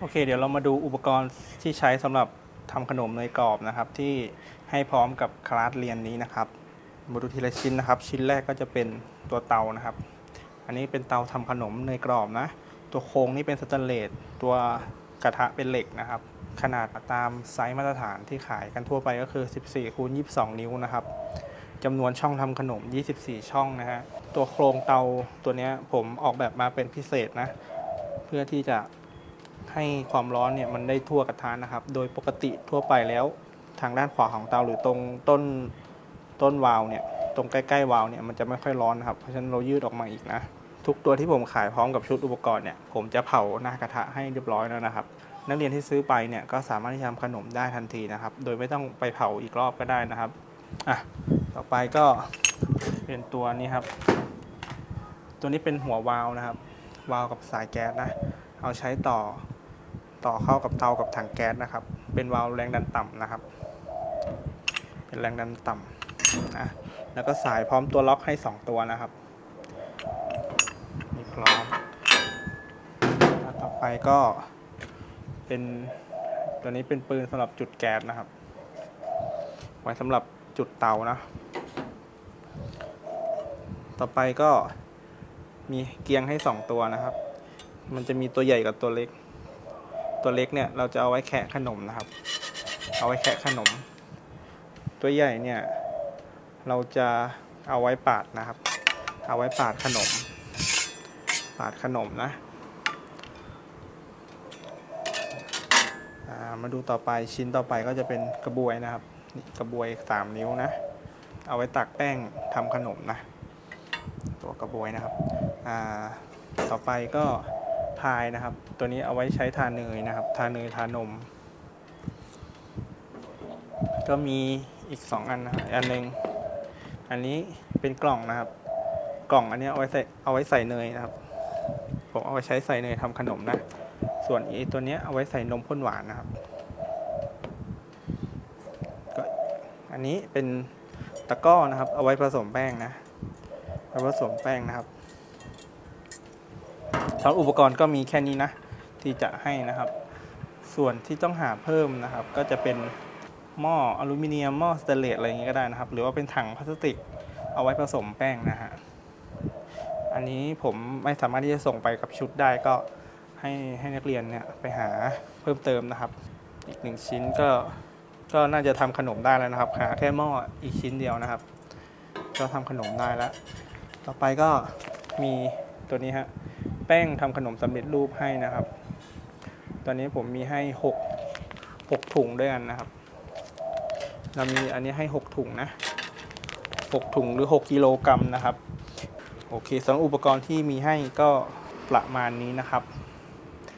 โอเค เดี๋ยวเรามาดูอุปกรณ์ที่ใช้สำหรับทำขนมเนยกรอบนะครับ ที่ให้พร้อมกับคลาสเรียนนี้นะครับมาดูทีละชิ้นนะครับ ชิ้นแรกก็จะเป็นตัวเตานะครับ อันนี้เป็นเตาทำขนมเนยกรอบนะ ตัวโครงนี่เป็นสแตนเลสตัวกระทะเป็นเหล็กนะครับ ขนาดตามไซส์มาตรฐานที่ขายกันทั่วไปก็คือ 14คูณ22 นิ้วนะครับจำนวนช่องทำขนม 24 ช่องนะฮะตัวโครงเตาตัวนี้ผมออกแบบมาเป็นพิเศษนะ เพื่อที่จะ ให้ความร้อนเนี่ยมันได้ทั่วกระทะนะครับ โดยปกติทั่วไปแล้ว ทางด้านขวาของเตาหรือตรงต้นต้นวาล์วเนี่ยตรงใกล้ๆวาล์วเนี่ยมันจะไม่ค่อยร้อนนะครับเพราะฉะนั้นเรายืดออกมาอีกนะ ทุกตัวที่ผมขายพร้อมกับชุดอุปกรณ์เนี่ยผมจะเผาหน้ากระทะให้เรียบร้อยแล้วนะครับ นักเรียนที่ซื้อไปเนี่ยก็สามารถที่จะทำขนมได้ทันทีนะครับ โดยไม่ต้องไปเผาอีกรอบก็ได้นะครับอะต่อไปก็เป็นตัวนี้ครับ ตัวนี้เป็นหัววาล์วนะครับ วาล์วกับสายแก๊สนะ เอาใช้ต่อ ต่อเข้ากับเตากับถังแก๊สนะครับ เป็นวาล์วแรงดันต่ำนะครับ เป็นแรงดันต่ำนะแล้วก็สายพร้อมตัวล็อกให้ 2 ตัวนะครับนี่พร้อมต่อไปก็เป็นตัวนี้เป็นปืนสำหรับจุดแก๊สนะครับ ไว้สำหรับจุดเตานะ ต่อไปก็มีเกียงให้ 2 ตัวนะครับ มันจะมีตัวใหญ่กับตัวเล็ก ตัวเล็กเนี่ยเราจะเอาไว้แคะขนมนะครับ เอาไว้แคะขนม ตัวใหญ่เนี่ยเราจะเอาไว้ปาดนะครับ เอาไว้ปาดขนม ปาดขนมนะามาดูต่อไปชิ้นต่อไปก็จะเป็นกระบวยนะครับกระบวย3นิ้วนะ เอาไว้ตักแป้งทำขนมนะ ตัวกระบวยนะครับต่อไปก็ พายนะครับ ตัวนี้เอาไว้ใช้ทาเนยนะครับ ทาเนยทานม ก็มีอีก 2 อันนะครับอันหนึ่งอันนี้เป็นกล่องนะครับ กล่องอันนี้เอาไว้ใส่เอาไว้ใส่เนยนะครับ ผมเอาไว้ใช้ใส่เนยทำขนมนะ ส่วนอีตัวนี้เอาไว้ใส่นมข้นหวานนะครับก็อันนี้เป็นตะกร้อนะครับ เอาไว้ผสมแป้งนะเอาไว้ผสมแป้งนะครับ สำหรับอุปกรณ์ก็มีแค่นี้นะ ที่จะให้นะครับ ส่วนที่ต้องหาเพิ่มนะครับ ก็จะเป็นหม้ออลูมิเนียมหม้อสเตนเลสอะไรอย่างงี้ก็ได้นะครับ หรือว่าเป็นถังพลาสติกเอาไว้ผสมแป้งนะฮะอันนี้ผมไม่สามารถที่จะส่งไปกับชุดได้ก็ให้ให้นักเรียนเนี่ยไปหาเพิ่มเติมนะครับ อีกหนึ่งชิ้นก็ก็น่าจะทำขนมได้แล้วนะครับหาแค่หม้ออีกชิ้นเดียวนะครับ ก็ทำขนมได้แล้ว ต่อไปก็มีตัวนี้ฮะ แป้งทำขนมสำเร็จรูปให้นะครับ ตอนนี้ผมมีให้6 6ถุงด้วยกันนะครับ เรามีอันนี้ให้ 6 ถุงนะ 6 ถุงหรือ 6กกิโลกรัมนะครับ โอเคสำหรับอุปกรณ์ที่มีให้ก็ประมาณนี้นะครับ